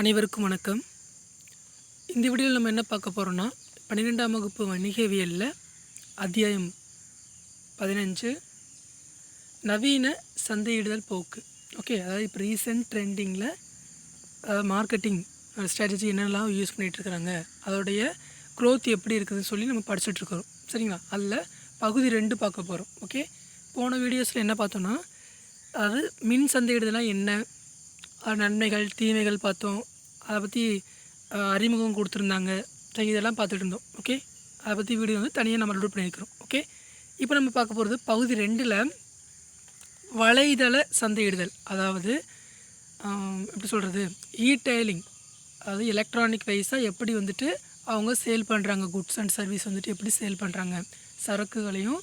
அனைவருக்கும் வணக்கம். இந்த வீடியோவில் நம்ம என்ன பார்க்க போகிறோன்னா பன்னிரெண்டாம் வகுப்பு வணிகவியலில் அத்தியாயம் பதினஞ்சு நவீன சந்தையிடுதல் போக்கு. ஓகே அதாவது இப்போ ரீசெண்ட் ட்ரெண்டிங்கில் மார்க்கெட்டிங் ஸ்ட்ராட்டஜி என்னெல்லாம் யூஸ் பண்ணிகிட்ருக்குறாங்க அதோடைய க்ரோத் எப்படி இருக்குதுன்னு சொல்லி நம்ம படிச்சுட்ருக்குறோம் சரிங்களா? அதில் பகுதி ரெண்டு பார்க்க போகிறோம் ஓகே போன வீடியோஸில் என்ன பார்த்தோன்னா அதாவது மின் சந்தையிடுதலாம் என்ன? நன்மைகள் தீமைகள் பார்த்தோம். அதை பற்றி அறிமுகம் கொடுத்துருந்தாங்க. ஸோ இதெல்லாம் பார்த்துட்டு இருந்தோம். ஓகே அதை பற்றி வீடியோ வந்து தனியாக நம்ம லோட் பண்ணியிருக்கிறோம். ஓகே இப்போ நம்ம பார்க்க போகிறது பகுதி ரெண்டில் வலைதள சந்தையிடுதல். அதாவது எப்படி சொல்கிறது இ-டெய்லிங் அதாவது எலக்ட்ரானிக் வைஸாக எப்படி வந்துட்டு அவங்க சேல் பண்ணுறாங்க குட்ஸ் அண்ட் சர்வீஸ் வந்துட்டு எப்படி சேல் பண்ணுறாங்க சரக்குகளையும்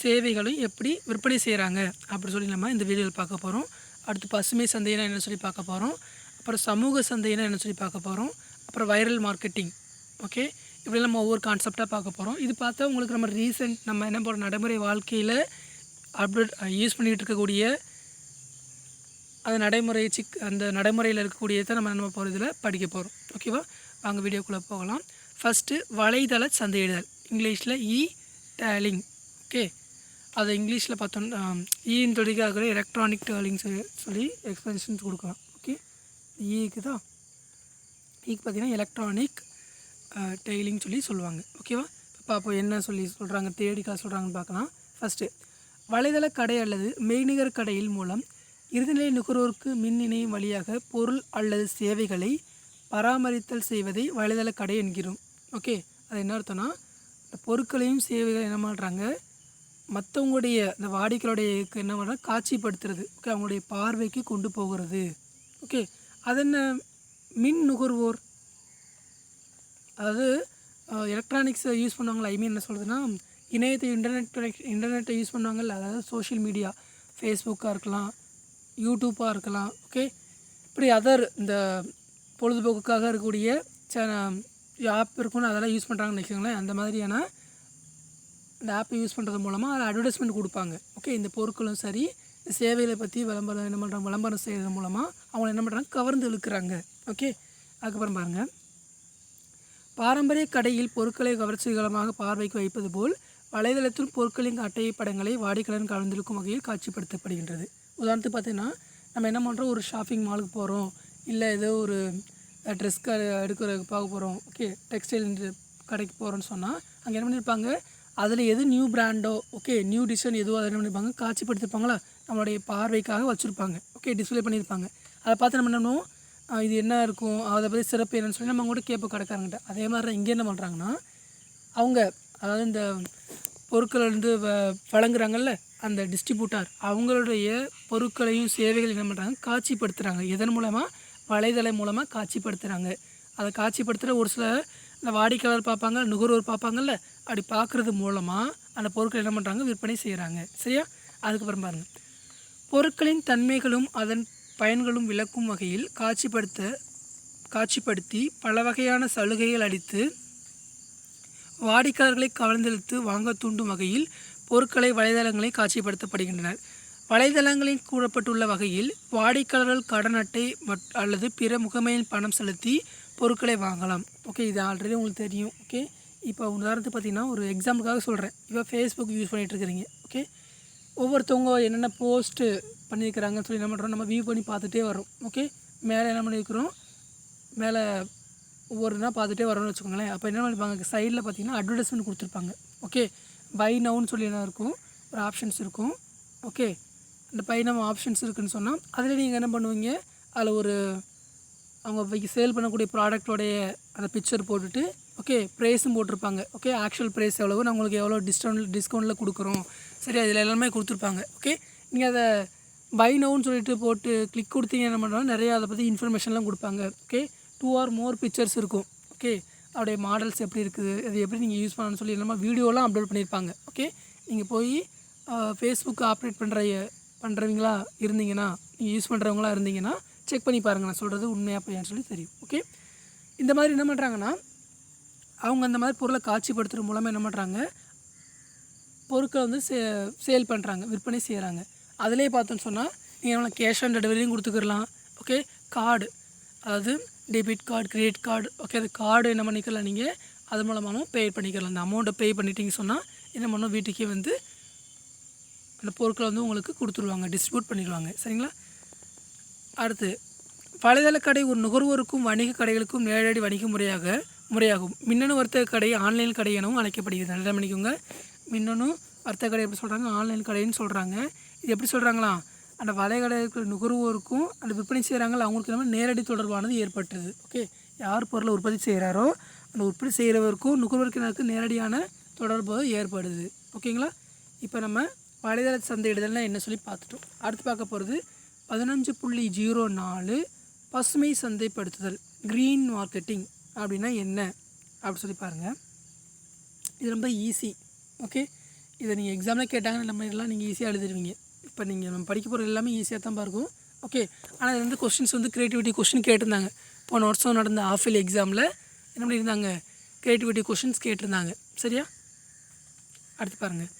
சேவைகளையும் எப்படி விற்பனை செய்கிறாங்க அப்படி சொல்லி நம்ம இந்த வீடியோவில் பார்க்க போகிறோம் அடுத்து பசுமை சந்தைனா என்ன சொல்லி பார்க்க போகிறோம் அப்புறம் சமூக சந்தைன்னு என்ன சொல்லி பார்க்க போகிறோம் அப்புறம் வைரல் மார்க்கெட்டிங் ஓகே இப்படி நம்ம ஒவ்வொரு கான்செப்டாக பார்க்க போகிறோம் இது பார்த்தா உங்களுக்கு நம்ம ரீசெண்ட் நம்ம என்ன போகிற நடைமுறை வாழ்க்கையில் அப்டேட் யூஸ் பண்ணிகிட்டு இருக்கக்கூடிய அந்த நடைமுறை சிக் அந்த நடைமுறையில் இருக்கக்கூடியதை நம்ம நம்ம இதில் படிக்க போகிறோம் ஓகேவா வாங்க வீடியோக்குள்ளே போகலாம். ஃபஸ்ட்டு வலைதள சந்தையிடுதல். இங்கிலீஷில் இ டேலிங் ஓகே அதை இங்கிலீஷில் பார்த்தோம்னா இன் தொழிலாக எலக்ட்ரானிக் டேலிங் சொல்லி எக்ஸ்பென்ஷன்ஸ் கொடுக்கலாம். ஏக்குதா ஈக்கு தான் எலக்ட்ரானிக் டெய்லிங் சொல்லி சொல்லுவாங்க. ஓகேவா இப்போ பார்ப்போம் என்ன சொல்லி சொல்கிறாங்க தேடிக்கா சொல்கிறாங்கன்னு பார்க்கலாம். ஃபஸ்ட்டு வலைதள கடை அல்லது மெய்நிகர் கடையில் மூலம் இறுதிநிலை நுகர்வோருக்கு மின் இணையம் வழியாக பொருள் அல்லது சேவைகளை பராமரித்தல் செய்வதை வலைதள கடை என்கிறோம். ஓகே அது என்ன அர்த்தம்னா இந்த பொருட்களையும் சேவைகளையும் என்ன பண்ணுறாங்க மற்றவங்களுடைய இந்த வாடிக்கையுடைய என்ன பண்ணுறாங்க காட்சிப்படுத்துறது. ஓகே அவங்களுடைய பார்வைக்கு கொண்டு போகிறது. ஓகே அதென்ன? மின் நுகர்வோர். அதாவது எலக்ட்ரானிக்ஸை யூஸ் பண்ணுவாங்களா ஐ மீன் என்ன சொல்கிறதுனா இணையத்தை இன்டர்நெட் இன்டர்நெட்டை யூஸ் பண்ணுவாங்கல்ல அதாவது சோஷியல் மீடியா ஃபேஸ்புக்காக இருக்கலாம் யூடியூப்பாக இருக்கலாம் ஓகே இப்படி அதர் இந்த பொழுதுபோக்குக்காக இருக்கக்கூடிய சேனல் ஆப் இருக்குன்னு அதெல்லாம் யூஸ் பண்ணுறாங்கன்னு வச்சுக்கோங்களேன் அந்த மாதிரியான இந்த ஆப்பை யூஸ் பண்ணுறது மூலமாக அதில் அட்வர்டைஸ்மெண்ட் கொடுப்பாங்க ஓகே இந்த பொருட்களும் சரி சேவைகளை பற்றி விளம்பரம் என்ன பண்ணுறாங்க விளம்பரம் செய்கிறது மூலமாக அவங்க என்ன பண்ணுறாங்க கவர்ந்து இழுக்கிறாங்க. ஓகே அதுக்கப்புறம் பாருங்கள் பாரம்பரிய கடையில் பொருட்களை கவர்ச்சிகரமாக பார்வைக்கு வைப்பது போல் வலைதளத்தில் பொருட்களின் அட்டை படங்களை வாடிக்கையாளர் கலந்திருக்கும் வகையில் காட்சிப்படுத்தப்படுகின்றது. உதாரணத்துக்கு பார்த்தீங்கன்னா நம்ம என்ன பண்ணுறோம் ஒரு ஷாப்பிங் மாலுக்கு போகிறோம் இல்லை ஏதோ ஒரு ட்ரெஸ் க எடுக்கிற பார்க்க போகிறோம் ஓகே டெக்ஸ்டைல் கடைக்கு போகிறோன்னு சொன்னால் அங்கே என்ன பண்ணியிருப்பாங்க அதில் எது நியூ பிராண்டோ ஓகே நியூ டிசைன் எதுவோ அதை என்ன பண்ணியிருப்பாங்க காட்சிப்படுத்திருப்பாங்களா? நம்மளுடைய பார்வைக்காக வச்சுருப்பாங்க. ஓகே டிஸ்ப்ளே பண்ணியிருப்பாங்க. அதை பார்த்து நம்ம என்ன பண்ணுவோம்? இது என்ன இருக்கும்? அதை பற்றி சிறப்பு என்னன்னு சொல்லி நம்ம கூட கேட்போம் கடைக்காரங்கிட்ட. அதே மாதிரி தான் இங்கே என்ன பண்ணுறாங்கன்னா அவங்க அதாவது இந்த பொருட்களை வந்து வ- வழங்குறாங்கல்ல அந்த டிஸ்ட்ரிபியூட்டர் அவங்களுடைய பொருட்களையும் சேவைகளையும் என்ன பண்ணுறாங்க காட்சிப்படுத்துகிறாங்க இதன் மூலமாக வலைதளம் மூலமாக காட்சிப்படுத்துகிறாங்க அதை காட்சிப்படுத்துகிற ஒரு சில இந்த வாடிக்கையாளர் பார்ப்பாங்க நுகர்வோர் பார்ப்பாங்கல்ல அப்படி பார்க்குறது மூலமாக அந்த பொருட்களை என்ன பண்ணுறாங்க விற்பனை செய்கிறாங்க சரியா? அதுக்கப்புறம் பாருங்கள் பொருட்களின் தன்மைகளும் அதன் பயன்களும் விளக்கும் வகையில் காட்சிப்படுத்த காட்சிப்படுத்தி பல வகையான சலுகைகள் அளித்து வாடிக்கையாளர்களை கவர்ந்தெழுத்து வாங்க தூண்டும் வகையில் பொருட்களை வலைதளங்களில் காட்சிப்படுத்தப்படுகின்றனர். வலைதளங்களில் கூறப்பட்டுள்ள வகையில் வாடிக்கையாளர்கள் கடன் அட்டை மட் அல்லது பிற முகமையில் பணம் செலுத்தி பொருட்களை வாங்கலாம். ஓகே இது ஆல்ரெடி உங்களுக்கு தெரியும். ஓகே இப்போ உதாரணத்துக்கு பார்த்தீங்கன்னா ஒரு எக்ஸாம்பிளுக்காக சொல்கிறேன் இப்போ ஃபேஸ்புக் யூஸ் பண்ணிகிட்டு இருக்கிறீங்க. ஓகே ஒவ்வொருத்தவங்க என்னென்ன போஸ்ட்டு பண்ணியிருக்கிறாங்கன்னு சொல்லி என்ன பண்ணுறோம் நம்ம வியூ பண்ணி பார்த்துட்டே வரோம் ஓகே மேலே என்ன பண்ணியிருக்கிறோம்? மேலே ஒவ்வொரு நாள் பார்த்துட்டே வரோம்னு வச்சுக்கோங்களேன். அப்போ என்ன பண்ணிப்பாங்க? சைடில் பார்த்தீங்கன்னா அட்வர்டைஸ்மெண்ட் கொடுத்துருப்பாங்க. ஓகே பை நவுன்னு சொல்லி என்ன இருக்கும்? ஒரு ஆப்ஷன்ஸ் இருக்கும். ஓகே அந்த பை நவ் ஆப்ஷன்ஸ் இருக்குதுன்னு சொன்னால் அதில் நீங்கள் என்ன பண்ணுவீங்க? அதில் ஒரு அவங்க சேல் பண்ணக்கூடிய ப்ராடக்டோடைய அந்த பிக்சர் போட்டுட்டு ஓகே ப்ரைஸும் போட்டிருப்பாங்க. ஓகே ஆக்சுவல் ப்ரைஸ் எவ்வளவு? நான் உங்களுக்கு எவ்வளோ டிஸ்கவுண்ட் டிஸ்கவுண்ட்டில் கொடுக்குறோம். சரி அதில் எல்லாமே கொடுத்துருப்பாங்க. ஓகே நீங்கள் அதை பை நவுன்னு சொல்லிட்டு போட்டு கிளிக் கொடுத்தீங்க என்ன பண்ணுறாங்க நிறையா அதை பற்றி இன்ஃபர்மேஷன்லாம் கொடுப்பாங்க. Okay two or more pictures இருக்கும். ஓகே அதோடைய மாடல்ஸ் எப்படி இருக்குது அது எப்படி நீங்கள் யூஸ் பண்ணணும்னு சொல்லி எல்லாமே வீடியோலாம் அப்லோட் பண்ணியிருப்பாங்க. ஓகே நீங்கள் போய் ஃபேஸ்புக் ஆப்ரேட் பண்ணுற பண்ணுறவங்களா இருந்தீங்கன்னா நீங்கள் யூஸ் பண்ணுறவங்களா இருந்தீங்கன்னா செக் பண்ணி பாருங்கள் நான் சொல்கிறது உண்மையாக பையன்னு சொல்லி தெரியும். ஓகே இந்த மாதிரி என்ன பண்ணுறாங்கன்னா அவங்க அந்த மாதிரி பொருளை காட்சிப்படுத்துகிற மூலமாக என்ன பண்ணுறாங்க பொருட்களை வந்து சே சேல் பண்ணுறாங்க விற்பனை செய்கிறாங்க அதிலே பார்த்தோன்னு சொன்னால் நீங்கள் கேஷ் ஆன் டெலிவரியும் கொடுத்துக்கிடலாம் ஓகே கார்டு அதாவது debit card credit card okay அது கார்டு என்ன பண்ணிக்கலாம் நீங்கள் அது மூலமாகவும் பே பண்ணிக்கலாம். அந்த அமௌண்ட்டை பே பண்ணிட்டீங்க சொன்னால் என்ன பண்ணணும் வீட்டுக்கே வந்து அந்த பொருட்களை வந்து உங்களுக்கு கொடுத்துருவாங்க டிஸ்ட்ரிபியூட் பண்ணிடுவாங்க. சரிங்களா? அடுத்து வலைதள கடை ஒரு நுகர்வோருக்கும் வணிக கடைகளுக்கும் நேரடி வணிக முறையாக முறையாகும். மின்னணு வர்த்தக கடை ஆன்லைன் கடை எனவும் அழைக்கப்படுகிறது. நல்லா பண்ணிக்கோங்க மின்னணு வர்த்தக கடை எப்படி சொல்கிறாங்க ஆன்லைன் கடைன்னு சொல்கிறாங்க இது எப்படி சொல்கிறாங்களா அந்த வலைகடை இருக்கிற நுகர்வோருக்கும் அந்த விற்பனை செய்கிறாங்களா அவங்களுக்கு நம்ம நேரடி தொடர்பானது ஏற்பட்டது. ஓகே? யார் பொருளை உற்பத்தி செய்கிறாரோ அந்த உற்பத்தி செய்கிறவருக்கும் நுகர்வோருக்கு நேரடியான தொடர்பு ஏற்படுது. ஓகேங்களா? இப்போ நம்ம வலைதள சந்தையிடுதல்னால் என்ன சொல்லி பார்த்துட்டோம். அடுத்து பார்க்க போகிறது பதினஞ்சு புள்ளி ஜீரோ நாலு பசுமை சந்தைப்படுத்துதல் க்ரீன் மார்க்கெட்டிங் அப்படின்னா என்ன? அப்படி சொல்லி பாருங்கள் இது ரொம்ப ஈஸி ஓகே இதை நீங்கள் எக்ஸாமில் கேட்டாங்கன்னா நம்ம இதெல்லாம் நீங்கள் ஈஸியாக எழுதிடுவீங்க. இப்போ நீங்கள் நம்ம படிக்க போகிற எல்லாமே ஈஸியாக தான் இருக்கும் ஓகே ஆனால் இது வந்து கொஷின்ஸ் வந்து க்ரியேட்டிவிட்டி கொஷின் கேட்டிருந்தாங்க. போன வருஷம் நடந்த ஆஃபில் எக்ஸாமில் என்ன பண்ணியிருந்தாங்க? க்ரியேட்டிவிட்டி கொஷின்ஸ் கேட்டிருந்தாங்க. சரியா? அடுத்து பாருங்கள்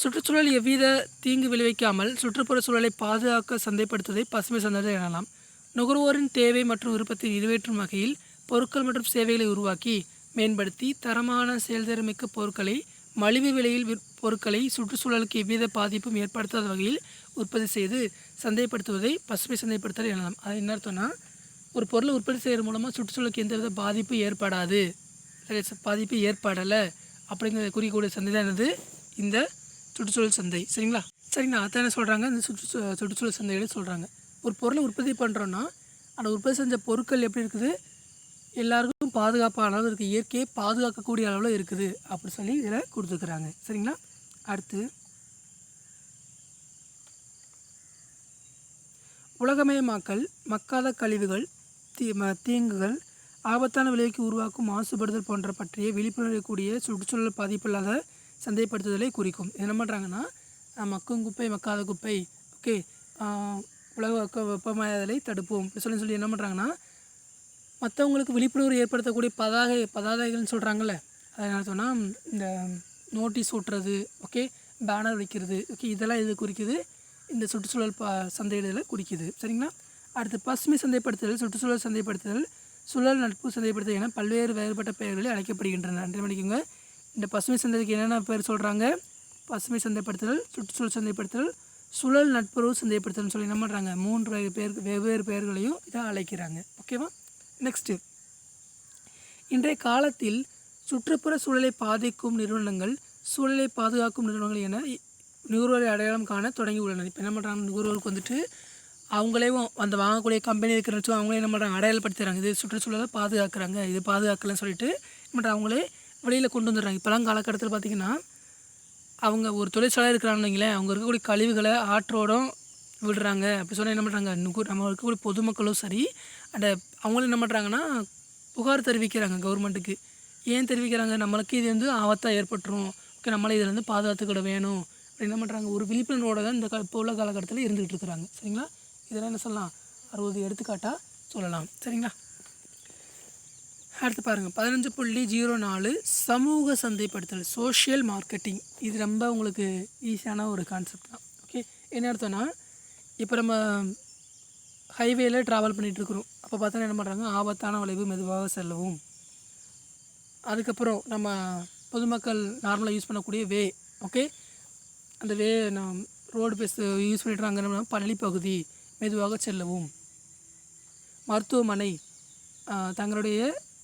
சுற்றுச்சூழல் எவ்வித தீங்கு விளைவிக்காமல் சுற்றுப்புற சூழலை பாதுகாக்க சந்தைப்படுத்துவதை பசுமை சந்தை எனலாம் நுகர்வோரின் தேவை மற்றும் விருப்பத்தை நிறைவேற்றும் வகையில் பொருட்கள் மற்றும் சேவைகளை உருவாக்கி மேம்படுத்தி தரமான செயல்திறமிக்க பொருட்களை மலிவு விலையில் விற் பொருட்களை சுற்றுச்சூழலுக்கு எவ்வித பாதிப்பும் ஏற்படுத்தாத வகையில் உற்பத்தி செய்து சந்தைப்படுத்துவதை பசுமை சந்தைப்படுத்தல் எனலாம். அது என்ன அர்த்தம்னா ஒரு பொருளை உற்பத்தி செய்கிற மூலமாக சுற்றுச்சூழலுக்கு எந்தவித பாதிப்பு ஏற்படாது. பாதிப்பு ஏற்படலை அப்படிங்கிறத குறிக்கக்கூடிய சந்தை தான் என்னது? இந்த சுற்றுச்சூழல் சந்தை. சரிங்களா? சரிங்களா அதான் என்ன சொல்கிறாங்க இந்த சுற்று சுற்றுச்சூழல் சந்தைகளை சொல்கிறாங்க ஒரு பொருளை உற்பத்தி பண்ணுறோன்னா அந்த உற்பத்தி செஞ்ச பொருட்கள் எப்படி இருக்குது? எல்லாருக்கும் பாதுகாப்பான அளவு இருக்குது இயற்கையை பாதுகாக்கக்கூடிய அளவில் இருக்குது அப்படி சொல்லி இதில் கொடுத்துருக்குறாங்க. சரிங்களா? அடுத்து உலகமயமாக்கல் மக்காத கழிவுகள் தீ ம- தீங்குகள் ஆபத்தான விளைவுக்கு உருவாக்கும் மாசுபடுதல் போன்ற பற்றிய விழிப்புணர்வு கூடிய சுற்றுச்சூழல் பாதிப்பில்லாத சந்தைப்படுத்துதலை குறிக்கும். இது என்ன பண்ணுறாங்கன்னா மக்கும் குப்பை மக்காத குப்பை ஓகே உலக வெப்பமயதலை தடுப்போம். சொல்லி சொல்லி என்ன பண்ணுறாங்கன்னா மற்றவங்களுக்கு விழிப்புணர்வு ஏற்படுத்தக்கூடிய பதாகை பதாதைகள்னு சொல்கிறாங்கல்ல அது என்ன சொன்னால் இந்த நோட்டீஸ் ஓட்டுறது ஓகே பேனர் வைக்கிறது ஓகே இதெல்லாம் இது குறிக்குது? இந்த சுற்றுச்சூழல் ப சந்தையிடலை குறிக்குது. சரிங்களா? அடுத்து பசுமை சந்தைப்படுத்துதல் சுற்றுச்சூழல் சந்தைப்படுத்துதல் சுழல் நட்பு சந்தைப்படுத்துதல் என பல்வேறு வேறுபட்ட பெயர்களில் அழைக்கப்படுகின்றன. நன்றி மணிக்குங்க இந்த பசுமை சந்தைக்கு என்னென்ன பேர் சொல்கிறாங்க பசுமை சந்தைப்படுத்துதல் சுற்றுச்சூழல் சந்தைப்படுத்துதல் சுழல் நட்புறவு சந்தைப்படுத்துதல்னு சொல்லி என்ன பண்ணுறாங்க மூன்று பேர் வெவ்வேறு பெயர்களையும் இதை அழைக்கிறாங்க. ஓகேவா நெக்ஸ்ட்டு இன்றைய காலத்தில் சுற்றுப்புற சூழலை பாதிக்கும் நிறுவனங்கள் சூழலை பாதுகாக்கும் நிறுவனங்கள் என நுகர்வோரை அடையாளம் காண தொடங்கி உள்ளனர் இப்போ என்ன பண்ணுறாங்க நுகர்வோருக்கு வந்துட்டு அவங்களே அந்த வாங்கக்கூடிய கம்பெனி இருக்கிற அவங்களே என்ன பண்ணுறாங்க அடையாளப்படுத்துகிறாங்க இது சுற்றுச்சூழலை பாதுகாக்கிறாங்க. இது பாதுகாக்கலன்னு சொல்லிட்டு என்ன அவங்களே வெளியில் கொண்டு வந்துடுறாங்க. இப்போலாம் காலகட்டத்தில் பார்த்திங்கன்னா அவங்க ஒரு தொழிற்சாலை இருக்கிறாங்கன்னு வைங்களேன் அவங்க இருக்கக்கூடிய கழிவுகளை ஆற்றோடும் விடுறாங்க. அப்படி சொன்னால் என்ன பண்ணுறாங்க நுகர் நம்ம இருக்கக்கூடிய பொதுமக்களும் சரி அந்த அவங்களும் என்ன பண்ணுறாங்கன்னா புகார் தெரிவிக்கிறாங்க கவர்மெண்ட்டுக்கு ஏன் தெரிவிக்கிறாங்க? நம்மளுக்கு இது வந்து ஆபத்தாக ஏற்பட்டுரும். ஓகே நம்மளே இதில் வந்து பாதுகாத்துக்கிட வேணும். அப்படி என்ன பண்ணுறாங்க ஒரு விழிப்புணர்வோட தான் இந்த கா- இப்போ உள்ள காலகட்டத்தில் இருந்துகிட்டு இருக்கிறாங்க. சரிங்களா? இதெல்லாம் என்ன சொல்லலாம்? அறுபது எடுத்துக்காட்டாக சொல்லலாம். சரிங்களா? அடுத்து பாருங்கள் பதினஞ்சு புள்ளி ஜீரோ நாலு சமூக சந்தைப்படுத்தல் சோஷியல் மார்க்கெட்டிங் இது ரொம்ப உங்களுக்கு ஈஸியான ஒரு கான்செப்ட் தான். ஓகே என்ன அர்த்தம்னா இப்போ நம்ம ஹைவேல ட்ராவல் பண்ணிகிட்ருக்குறோம் அப்போ பார்த்தோன்னா என்ன பண்ணுறாங்க ஆபத்தான வளைவு மெதுவாக செல்லவும். அதுக்கப்புறம் நம்ம பொதுமக்கள் நார்மலாக யூஸ் பண்ணக்கூடிய வே ஓகே அந்த வே நான் ரோடு பேஸ் யூஸ் பண்ணிட்டுறாங்க. என்ன பள்ளி பகுதி மெதுவாக செல்லவும். மருத்துவமனை தங்களுடைய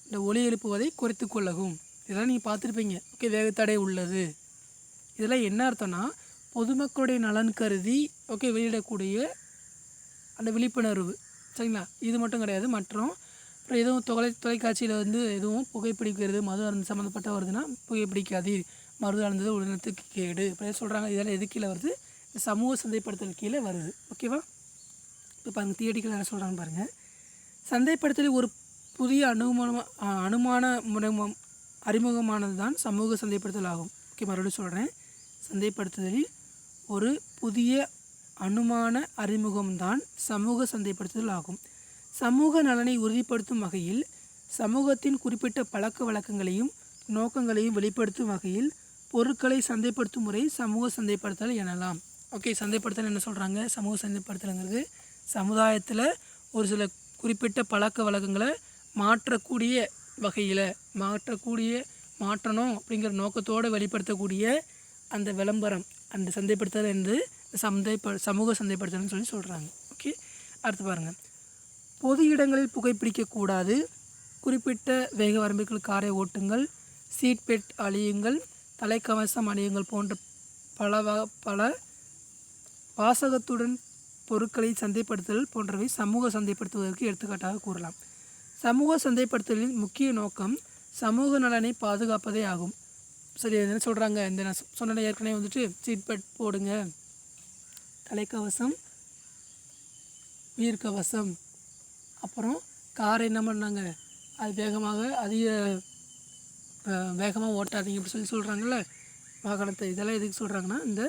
இந்த ஒலி எழுப்புவதை குறைத்து கொள்ளவும். இதெல்லாம் நீங்கள் பார்த்துருப்பீங்க. ஓகே வேகத்தடை உள்ளது. இதெல்லாம் என்ன அர்த்தம்னா பொதுமக்களுடைய நலன் கருதி ஓகே வெளியிடக்கூடிய அந்த விழிப்புணர்வு. சரிங்களா? இது மட்டும் கிடையாது. மற்றும் அப்புறம் எதுவும் தொலை தொலைக்காட்சியில் வந்து எதுவும் புகைப்பிடிக்கிறது மது அருந்து சம்மந்தப்பட்ட வருதுன்னா புகைப்பிடிக்காதீர் மருது அருந்தது உடனத்துக்கு கேடு. இப்போ சொல்கிறாங்க இதெல்லாம் எது கீழே வருது? சமூக சந்தைப்படுத்தல் கீழே வருது. ஓகேவா இப்போ பாருங்கள் தியேட்டிக்கல் என்ன சொல்கிறாங்கன்னு பாருங்கள் சந்தைப்படுத்தலில் ஒரு புதிய அனுமான அனுமான முறைமம் அறிமுகமானது தான் சமூக சந்தைப்படுத்தல் ஆகும். ஓகே மறுபடியும் சொல்கிறேன் சந்தைப்படுத்துதலில் ஒரு புதிய அனுமான அறிமுகம்தான் சமூக சந்தைப்படுத்துதல் ஆகும். சமூக நலனை உறுதிப்படுத்தும் வகையில் சமூகத்தின் குறிப்பிட்ட பழக்க வழக்கங்களையும் நோக்கங்களையும் வெளிப்படுத்தும் வகையில் பொருட்களை சந்தைப்படுத்தும் முறை சமூக சந்தைப்படுத்தல் எனலாம். ஓகே சந்தைப்படுத்தல் என்ன சொல்கிறாங்க சமூக சந்தைப்படுத்தலுங்கிறது சமுதாயத்தில் ஒரு சில குறிப்பிட்ட பழக்க வழக்கங்களை மாற்றக்கூடிய வகையில் மாற்றக்கூடிய மாற்றணும் அப்படிங்கிற நோக்கத்தோடு வெளிப்படுத்தக்கூடிய அந்த விளம்பரம். அந்த சந்தைப்படுத்தல் என்று சந்தை சமூக சந்தைப்படுத்தல்னு சொல்லி சொல்கிறாங்க ஓகே அடுத்து பாருங்கள் பொது இடங்களில் புகைப்பிடிக்கக்கூடாது குறிப்பிட்ட வேக வரம்புகள் காரை ஓட்டுங்கள். Seat belt அழியுங்கள். தலைக்கவசம் அணியுங்கள் போன்ற பல வ- பல வாசகத்துடன் பொருட்களை சந்தைப்படுத்தல் போன்றவை சமூக சந்தைப்படுத்துவதற்கு எடுத்துக்காட்டாக கூறலாம். சமூக சந்தைப்படுத்தலின் முக்கிய நோக்கம் சமூக நலனை பாதுகாப்பதே ஆகும். சரி என்ன சொல்கிறாங்க இந்த நான் சொன்ன ஏற்கனவே வந்துட்டு சீட் பெல்ட் போடுங்க. தலைக்கவசம் உயிர்கவசம் அப்புறம் காரை என்ன பண்ணாங்க? அது வேகமாக அதிக வேகமாக ஓட்டாதீங்க அப்படி சொல்லி சொல்கிறாங்கல்ல வாகனத்தை. இதெல்லாம் எதுக்கு சொல்கிறாங்கன்னா இந்த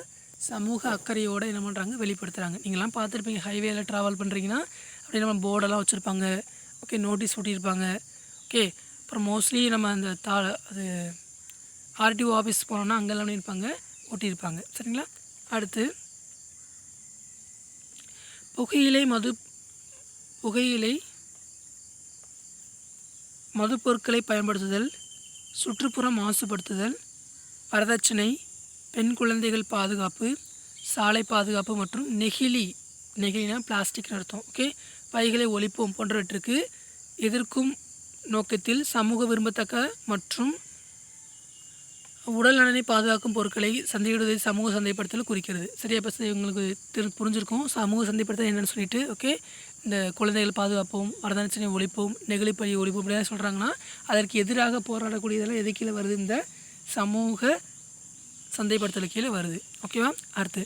சமூக அக்கறையோடு என்ன பண்ணுறாங்க வெளிப்படுத்துகிறாங்க நீங்களாம் பார்த்துருப்பீங்க ஹைவேல ட்ராவல் பண்ணுறீங்கன்னா அப்படியே நம்ம போர்டெல்லாம் வச்சுருப்பாங்க. ஓகே நோட்டீஸ் ஒட்டியிருப்பாங்க. ஓகே அப்புறம் மோஸ்ட்லி நம்ம அந்த தா அது ஆர்டிஓ ஆஃபீஸ் போனோன்னா அங்கெல்லாம் இருப்பாங்க ஓட்டியிருப்பாங்க சரிங்களா? அடுத்து புகையிலை மது புகையிலை மது பொருட்களை பயன்படுத்துதல் சுற்றுப்புறம் மாசுபடுத்துதல் வரதட்சணை பெண் குழந்தைகள் பாதுகாப்பு சாலை பாதுகாப்பு மற்றும் நெகிழி நெகிழினா பிளாஸ்டிக்னு அர்த்தம். ஓகே? பைகளை ஒழிப்போம் போன்றவற்றுக்கு எதிர்க்கும் நோக்கத்தில் சமூக விரும்பத்தக்க மற்றும் உடல் நலனை பாதுகாக்கும் பொருட்களை சந்தையிடுவதை சமூக சந்தைப்படுத்தல் குறிக்கிறது. சரியா இப்போ உங்களுக்கு திரு புரிஞ்சிருக்கும். சமூக சந்தைப்படுத்தல் என்னென்னு சொல்லிட்டு ஓகே? இந்த குழந்தைகள் பாதுகாப்போம் வரதட்சணை ஒழிப்போம் நெகிழிப்பழி ஒழிப்போம் இப்படிலாம் சொல்கிறாங்கன்னா அதற்கு எதிராக போராடக்கூடியதெல்லாம் எது கீழே வருது? இந்த சமூக சந்தைப்படுத்தல் கீழே வருது. ஓகேவா அடுத்து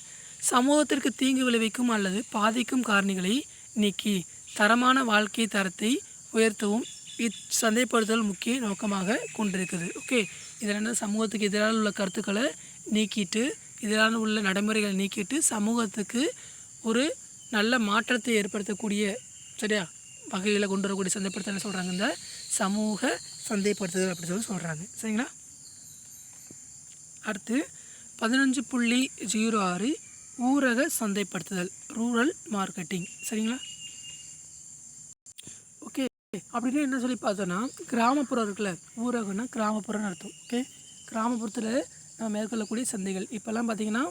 சமூகத்திற்கு தீங்கு விளைவிக்கும் அல்லது பாதிக்கும் காரணிகளை நீக்கி தரமான வாழ்க்கை தரத்தை உயர்த்தவும் இச்சந்தைப்படுத்தல் முக்கிய நோக்கமாக கொண்டிருக்குது. ஓகே இதில் என்ன? சமூகத்துக்கு எதிரான உள்ள கருத்துக்களை நீக்கிட்டு எதிரான உள்ள நடைமுறைகளை நீக்கிட்டு சமூகத்துக்கு ஒரு நல்ல மாற்றத்தை ஏற்படுத்தக்கூடிய சரியா? வகையில் கொண்டு வரக்கூடிய சந்தைப்படுத்தல் என்ன சொல்கிறாங்க இந்த சமூக சந்தைப்படுத்துதல் அப்படின்னு சொல்லி சொல்கிறாங்க சரிங்களா? அடுத்து பதினஞ்சு புள்ளி ஜீரோ ஆறு ஊரக சந்தைப்படுத்துதல் ரூரல் மார்க்கெட்டிங். சரிங்களா? அப்படின்னு என்ன சொல்லி பார்த்தோன்னா கிராமப்புறம் இருக்குல்ல ஊரகம்னா கிராமப்புறம்னு அர்த்தம் ஓகே கிராமப்புறத்தில் நம்ம மேற்கொள்ளக்கூடிய சந்தைகள். இப்போல்லாம் பார்த்தீங்கன்னா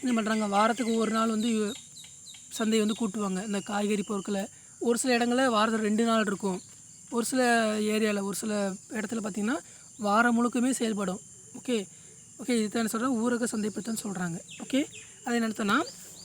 என்ன பண்ணுறாங்க வாரத்துக்கு ஒரு நாள் வந்து சந்தை வந்து கூட்டுவாங்க. இந்த காய்கறி பொருட்களை. ஒரு சில இடங்களில் வாரத்தில் ரெண்டு நாள் இருக்கும். ஒரு சில ஏரியாவில் ஒரு சில இடத்துல பார்த்திங்கன்னா வாரம் முழுக்கமே செயல்படும். ஓகே ஓகே இதுதான் சொல்கிறேன் ஊரக சந்தைப்படுத்தன்னு சொல்கிறாங்க ஓகே அது என்னத்தோன்னா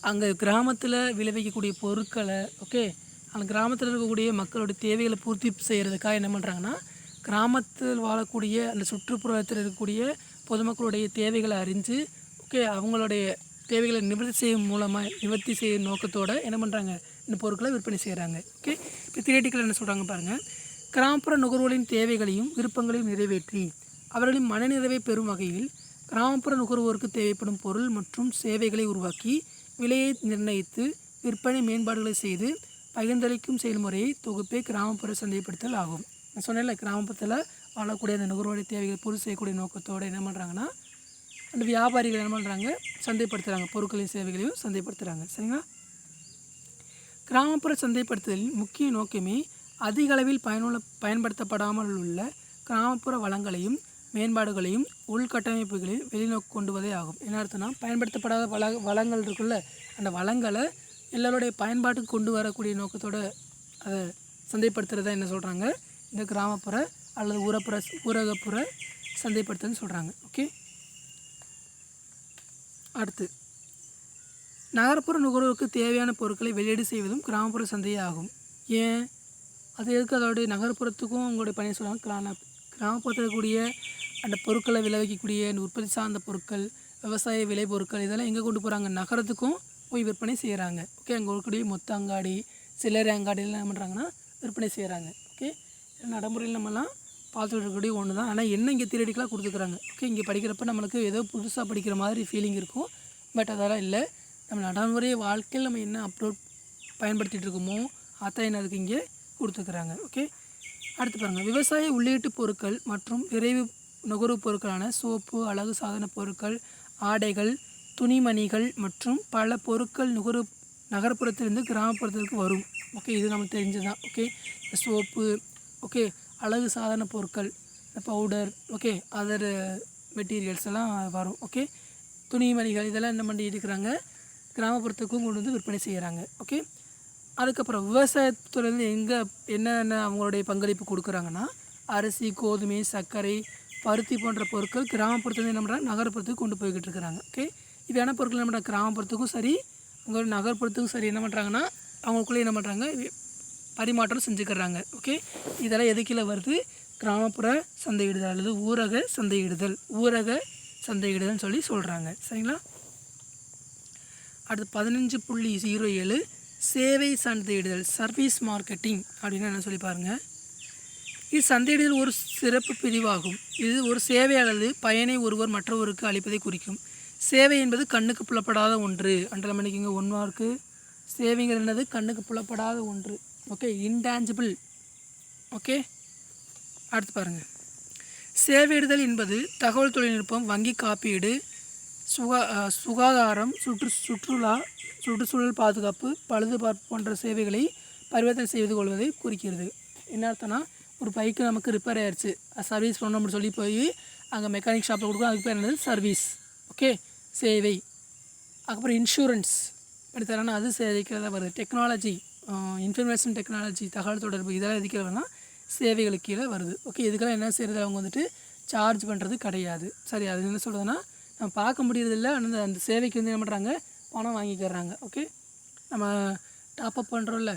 அங்கே கிராமத்தில் விளைவிக்கக்கூடிய பொருட்களை ஓகே அந்த கிராமத்தில் இருக்கக்கூடிய மக்களுடைய தேவைகளை பூர்த்தி செய்கிறதுக்காக என்ன பண்ணுறாங்கன்னா கிராமத்தில் வாழக்கூடிய அந்த சுற்றுப்புறத்தில் இருக்கக்கூடிய பொதுமக்களுடைய தேவைகளை அறிஞ்சு ஓகே அவங்களுடைய தேவைகளை நிவர்த்தி செய்யும் மூலமாக நிவர்த்தி செய்யும் நோக்கத்தோடு என்ன பண்ணுறாங்க இந்த பொருட்களை விற்பனை செய்கிறாங்க ஓகே இப்போ தியேட்டிக்கல் என்ன சொல்கிறாங்க பாருங்கள் கிராமப்புற நுகர்வோரின் தேவைகளையும் விருப்பங்களையும் நிறைவேற்றி அவர்களின் மனநிறைவை பெறும் வகையில் கிராமப்புற நுகர்வோருக்கு தேவைப்படும் பொருள் மற்றும் சேவைகளை உருவாக்கி விலையை நிர்ணயித்து விற்பனை மேம்பாடுகளை செய்து பகிர்ந்தளிக்கும் செயல்முறையை தொகுப்பே கிராமப்புற சந்தைப்படுத்தல் ஆகும். நான் சொன்னேன்ல கிராமப்புறத்தில் வாழக்கூடிய அந்த நுகர்வோருடைய தேவைகளை பூர்த்தி செய்யக்கூடிய நோக்கத்தோடு என்ன பண்ணுறாங்கன்னா அந்த வியாபாரிகள் என்ன பண்ணுறாங்க சந்தைப்படுத்துகிறாங்க பொருட்களையும் சேவைகளையும் சந்தைப்படுத்துகிறாங்க சரிங்களா? கிராமப்புற சந்தைப்படுத்துதலின் முக்கிய நோக்கமே அதிக அளவில் பயனுள்ள பயன்படுத்தப்படாமல் உள்ள கிராமப்புற வளங்களையும் மேம்பாடுகளையும் உள்கட்டமைப்புகளையும் வெளிநோக்கு கொண்டுவதே ஆகும். என்ன அர்த்தம்னா பயன்படுத்தப்படாத வள வளங்கள் இருக்குல்ல அந்த வளங்களை எல்லாருடைய பயன்பாட்டுக்கு கொண்டு வரக்கூடிய நோக்கத்தோடு அதை சந்தைப்படுத்துகிறதா என்ன சொல்கிறாங்க இந்த கிராமப்புற அல்லது ஊரப்புற ஊரகப்புற சந்தைப்படுத்துன்னு சொல்கிறாங்க ஓகே அடுத்து நகர்ப்புற நுகர்வோருக்கு தேவையான பொருட்களை வெளியீடு செய்வதும் கிராமப்புற சந்தையே ஆகும். ஏன்? அது எதுக்கு? அதோடைய நகர்ப்புறத்துக்கும் உங்களுடைய பணியை சொல்லுவாங்க கிராம கிராமப்புறத்தில் இருக்கக்கூடிய அந்த பொருட்களை விளைவிக்கக்கூடிய அந்த உற்பத்தி சார்ந்த பொருட்கள் விவசாய விளை பொருட்கள் இதெல்லாம் எங்கே கொண்டு போகிறாங்க நகரத்துக்கும் போய் விற்பனை செய்கிறாங்க ஓகே அங்கே இருக்கக்கூடிய மொத்த அங்காடி சில்லறை அங்காடியில் என்ன பண்ணுறாங்கன்னா விற்பனை செய்கிறாங்க ஓகே நடைமுறையில் நம்மலாம் பார்த்துட்டு இருக்கக்கூடிய ஒன்று தான் ஆனால் என்ன இங்கே தியரட்டிக்கலாக கொடுத்துக்குறாங்க ஓகே இங்கே படிக்கிறப்ப நம்மளுக்கு ஏதோ புதுசாக படிக்கிற மாதிரி ஃபீலிங் இருக்கும். பட் அதெல்லாம் இல்லை. நம்ம நடைமுறை வாழ்க்கையில் நம்ம என்ன அப்லோட் பயன்படுத்திகிட்டு இருக்கோமோ அதான் என்ன அதுக்கு இங்கே கொடுத்துக்கிறாங்க ஓகே அடுத்து பாருங்கள் விவசாய உள்ளீட்டு பொருட்கள் மற்றும் விரைவு நுகர்வு பொருட்களான சோப்பு அழகு சாதன பொருட்கள் ஆடைகள் துணிமணிகள் மற்றும் பல பொருட்கள் நுகரு நகர்ப்புறத்திலிருந்து கிராமப்புறத்திற்கு வரும். ஓகே இது நமக்கு தெரிஞ்சதான் ஓகே சோப்பு ஓகே அழகு சாதன பொருட்கள் இந்த பவுடர் ஓகே அதர் மெட்டீரியல்ஸ் எல்லாம் வரும். ஓகே துணிமணிகள் இதெல்லாம் என்ன பண்ணி இருக்கிறாங்க? கிராமப்புறத்துக்கும் கொண்டு வந்து விற்பனை செய்கிறாங்க ஓகே அதுக்கப்புறம் விவசாயத்துறையிலேருந்து எங்கே என்னென்ன அவங்களுடைய பங்களிப்பு கொடுக்குறாங்கன்னா அரிசி கோதுமை சர்க்கரை பருத்தி போன்ற பொருட்கள் கிராமப்புறத்துலேருந்து என்ன பண்ணுறாங்க நகர்ப்புறத்துக்கு கொண்டு போய்கிட்டு இருக்கிறாங்க. ஓகே இவையான பொருட்கள் என்ன பண்ணுறாங்க கிராமப்புறத்துக்கும் சரி உங்கள் நகர்ப்புறத்துக்கும் சரி என்ன பண்ணுறாங்கன்னா அவங்களுக்குள்ளே என்ன பண்ணுறாங்க பரிமாற்றம் செஞ்சுக்கிறாங்க. ஓகே இதெல்லாம் எது வருது? கிராமப்புற சந்தையிடுதல் அல்லது ஊரக சந்தையிடுதல் ஊரக சந்தையிடுதல்னு சொல்லி சொல்கிறாங்க சரிங்களா? அடுத்து பதினஞ்சு புள்ளி ஜீரோ ஏழு சேவை சந்தையிடுதல் சர்வீஸ் மார்க்கெட்டிங் அப்படின்னு என்ன சொல்லி பாருங்கள் இது சந்தையிடுதல் ஒரு சிறப்பு பிரிவாகும். இது ஒரு சேவை அல்லது பயனை ஒருவர் மற்றவருக்கு அளிப்பதை குறிக்கும். சேவை என்பது கண்ணுக்கு புலப்படாத ஒன்று. அன்றரை மணிக்குங்க ஒன் மார்க்கு சேவைங்கிறது என்னது? கண்ணுக்கு புலப்படாத ஒன்று. ஓகே இன்டான்ஜிபிள் ஓகே அடுத்து பாருங்கள் சேவையிடுதல் என்பது தகவல் தொழில்நுட்பம் வங்கி காப்பீடு சுகா சுகாதாரம் சுற்று சுற்றுலா சுற்றுச்சூழல் பாதுகாப்பு பழுதுபார்ப்பு போன்ற சேவைகளை பரிவர்த்தனை செய்து கொள்வதை குறிக்கிறது. என்ன அர்த்தம்னா ஒரு பைக்கு நமக்கு ரிப்பேர் ஆயிடுச்சு அது சர்வீஸ் பண்ணணும்னு சொல்லி போய் அங்கே மெக்கானிக் ஷாப்பில் கொடுக்கும் அதுக்கு பேர் என்னது? சர்வீஸ் ஓகே சேவை அதுக்கப்புறம் இன்சூரன்ஸ் இப்படி அது சேவைக்கிறத வருது. டெக்னாலஜி இன்ஃபர்மேஷன் டெக்னாலஜி தகவல் தொடர்பு இதெல்லாம் எதுக்கு சேவைகளுக்கு கீழே வருது. ஓகே இதுக்கெல்லாம் என்ன செய்கிறது அவங்க வந்துட்டு சார்ஜ் பண்ணுறது கிடையாது. சரி அது என்ன சொல்கிறதுன்னா நம்ம பார்க்க முடியறதில்ல. ஆனால் அந்த சேவைக்கு வந்து என்ன பண்ணுறாங்க பணம் வாங்கிக்கிறாங்க. ஓகே நம்ம டாப்அப் பண்ணுறோம்ல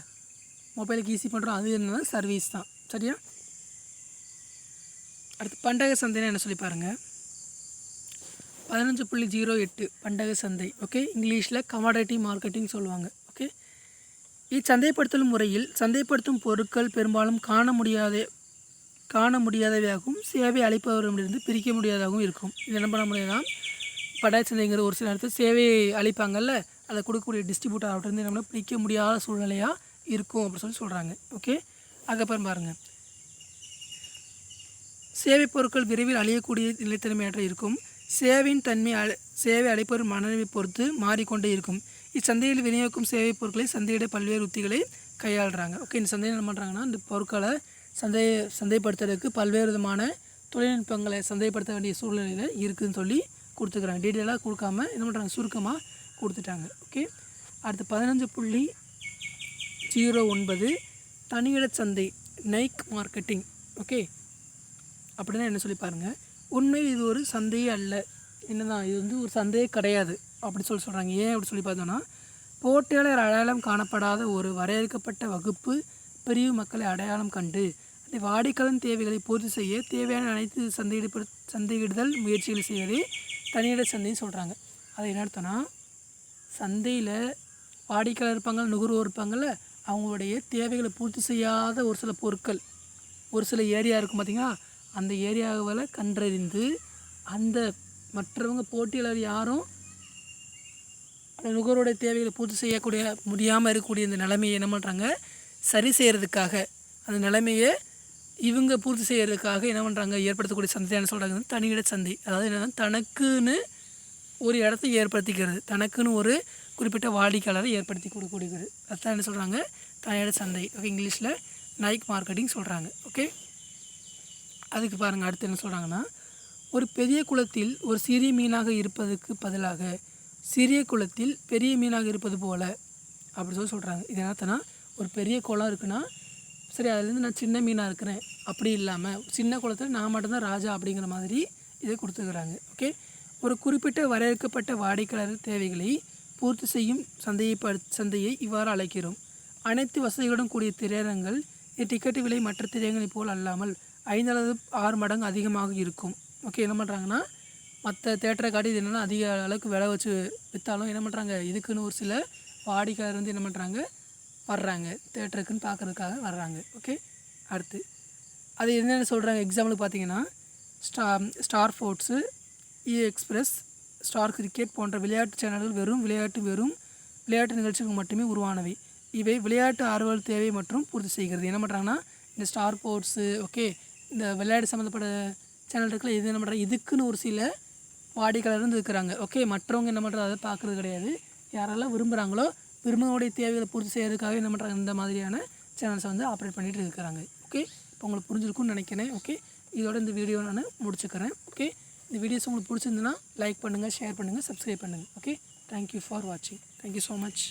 மொபைலுக்கு ஈஸி பண்ணுறோம் அது என்னன்னா சர்வீஸ் தான். சரியா? அடுத்து பண்டக சந்தைன்னு என்ன சொல்லி பாருங்கள் பதினஞ்சு புள்ளி ஜீரோ எட்டு பண்டக சந்தை ஓகே இங்கிலீஷில் கமாடிட்டி மார்க்கெட்டிங் சொல்லுவாங்க ஓகே இச்சந்தைப்படுத்தல் முறையில் சந்தைப்படுத்தும் பொருட்கள் பெரும்பாலும் காண முடியாத காண முடியாதவையாகவும் சேவை அளிப்பவரிடமிருந்து பிரிக்க முடியாததாகவும் இருக்கும். இது என்ன பண்ண முடியாதுன்னா படாய் சந்தைங்கிற ஒரு சில நேரத்தில் சேவையை அளிப்பாங்கல்ல அதை கொடுக்கக்கூடிய டிஸ்ட்ரிபியூட்டர் அவர்கிட்ட நம்மளால் பிரிக்க முடியாத சூழ்நிலையாக இருக்கும் அப்படின்னு சொல்லி சொல்கிறாங்க ஓகே அதுக்கப்புறம் பாருங்கள் சேவை பொருட்கள் விரைவில் அழியக்கூடிய நிலைத்தன்மையற்ற இருக்கும். சேவையின் தன்மை சேவை அளிப்பவர் மனநிலை பொறுத்து மாறிக்கொண்டே இருக்கும். இச்சந்தையில் விநியோகிக்கும் சேவை பொருட்களை சந்தையிட பல்வேறு உத்திகளை கையாளுறாங்க. ஓகே இந்த சந்தையில் என்ன பண்ணுறாங்கன்னா இந்த பொருட்களை சந்தை சந்தைப்படுத்துறதுக்கு பல்வேறு விதமான தொழில்நுட்பங்களை சந்தைப்படுத்த வேண்டிய சூழ்நிலையில் இருக்குதுன்னு சொல்லி கொடுத்துக்கிறாங்க. டீட்டெயிலாக கொடுக்காம என்ன பண்ணுறாங்க சுருக்கமாக கொடுத்துட்டாங்க. ஓகே அடுத்து பதினஞ்சு புள்ளி ஜீரோ ஒன்பது தனியிட சந்தை நைக் மார்க்கெட்டிங் ஓகே அப்படின்னா என்ன சொல்லி பாருங்கள் உண்மையில் இது ஒரு சந்தையே அல்ல. என்னதான் இது வந்து ஒரு சந்தையே கிடையாது. அப்படி சொல்லி சொல்கிறாங்க ஏன் அப்படி சொல்லி பார்த்தோன்னா போட்டியாளர் அடையாளம் காணப்படாத ஒரு வரையறுக்கப்பட்ட வகுப்பு பிரிவு மக்களை அடையாளம் கண்டு அந்த வாடிக்கையாளரின் தேவைகளை பூர்த்தி செய்ய தேவையான அனைத்து சந்தையிட சந்தையிடுதல் முயற்சிகளை செய்வதே தனியிட சந்தைன்னு சொல்கிறாங்க அது என்ன அர்த்தம்னா சந்தையில் வாடிக்கையாளர் இருப்பாங்க நுகர்வோர் இருப்பாங்கள்ல அவங்களுடைய தேவைகளை பூர்த்தி செய்யாத ஒரு சில பொருட்கள் ஒரு சில ஏரியா இருக்கும் பார்த்திங்கன்னா அந்த ஏரியாவில் கண்டறிந்து அந்த மற்றவங்க போட்டியாளர் யாரும் அந்த நுகர்வோடைய தேவைகளை பூர்த்தி செய்யக்கூடிய முடியாமல் இருக்கக்கூடிய இந்த நிலைமையை என்ன பண்ணுறாங்க சரி செய்கிறதுக்காக அந்த நிலைமையை இவங்க பூர்த்தி செய்கிறதுக்காக என்ன பண்ணுறாங்க ஏற்படுத்தக்கூடிய சந்தையான சொல்கிறாங்க தனியிட சந்தை. அதாவது என்னன்னா தனக்குன்னு ஒரு இடத்த ஏற்படுத்திக்கிறது. தனக்குன்னு ஒரு குறிப்பிட்ட வாடிக்கையாளரை ஏற்படுத்தி கொடுக்கக்கூடியது. அதுதான் என்ன சொல்கிறாங்க தனியிட சந்தை. ஓகே இங்கிலீஷில் நைக் மார்க்கெட்டிங் சொல்கிறாங்க ஓகே அதுக்கு பாருங்கள் அடுத்து என்ன சொல்கிறாங்கன்னா ஒரு பெரிய குளத்தில் ஒரு சிறிய மீனாக இருப்பதுக்கு பதிலாக சிறிய குளத்தில் பெரிய மீனாக இருப்பது போல் அப்படி சொல்லி சொல்கிறாங்க இது என்னத்தனா ஒரு பெரிய குளம் இருக்குன்னா சரி அதுலேருந்து நான் சின்ன மீனாக இருக்கிறேன். அப்படி இல்லாமல் சின்ன குளத்தில் நான் மட்டும்தான் ராஜா அப்படிங்கிற மாதிரி இதை கொடுத்துக்கிறாங்க. ஓகே ஒரு குறிப்பிட்ட வரையறுக்கப்பட்ட வாடிக்கையாளர் தேவைகளை பூர்த்தி செய்யும் சந்தையை ப சந்தையை இவ்வாறு அழைக்கிறோம். அனைத்து வசதிகளுடன் கூடிய திரையரங்கள் இது விலை மற்ற திரையரங்களைப் போல் அல்லாமல் ஐந்து அல்லது ஆறு மடங்கு அதிகமாக இருக்கும். ஓகே என்ன பண்ணுறாங்கன்னா மற்ற தேட்டரை காட்டி இது என்னென்னா அதிக அளவுக்கு விலை வச்சு விற்றாலும் என்ன பண்ணுறாங்க இதுக்குன்னு ஒரு சில வாடிக்கையாளர் வந்து என்ன பண்ணுறாங்க வர்றாங்க. தேட்டருக்குன்னு பார்க்குறதுக்காக வர்றாங்க. ஓகே அடுத்து. அது என்னென்ன சொல்கிறாங்க எக்ஸாம்பிளுக்கு பார்த்தீங்கன்னா ஸ்டா ஸ்டார் ஃபோர்ட்ஸு இ எக்ஸ்பிரஸ் ஸ்டார் கிரிக்கெட் போன்ற விளையாட்டு சேனல்கள் வெறும் விளையாட்டு வெறும் விளையாட்டு நிகழ்ச்சிகள் மட்டுமே உருவானவை. இவை விளையாட்டு ஆர்வல் தேவை மற்றும் பூர்த்தி செய்கிறது. என்ன பண்ணுறாங்கன்னா இந்த ஸ்டார் ஸ்போர்ட்ஸு ஓகே இந்த விளையாட்டு சம்மந்தப்பட்ட சேனல் இருக்குல்ல இது என்ன பண்ணுறாங்க இதுக்குன்னு ஒரு சில வாடிக்கையாளர் வந்து இருக்கிறாங்க. ஓகே மற்றவங்க என்ன பண்ணுறது அதை பார்க்குறது கிடையாது. யாரெல்லாம் விரும்புகிறாங்களோ பெருமனுடைய தேவைகளை பூர்த்தி செய்கிறதுக்காக என்ன பண்ணுறாங்க இந்த மாதிரியான சேனல்ஸை வந்து ஆப்ரேட் பண்ணிகிட்டு இருக்கிறாங்க. ஓகே இப்போ உங்களுக்கு புரிஞ்சிருக்கும்னு நினைக்கிறேன். ஓகே இதோட இந்த வீடியோ நான் முடிச்சுக்கிறேன். ஓகே இந்த வீடியோஸ் உங்களுக்கு பிடிச்சிருந்துன்னா லைக் பண்ணுங்கள் ஷேர் பண்ணுங்கள் சப்ஸ்கிரைப் பண்ணுங்கள் ஓகே தேங்க்யூ ஃபார் வாட்சிங் தேங்க்யூ ஸோ மச்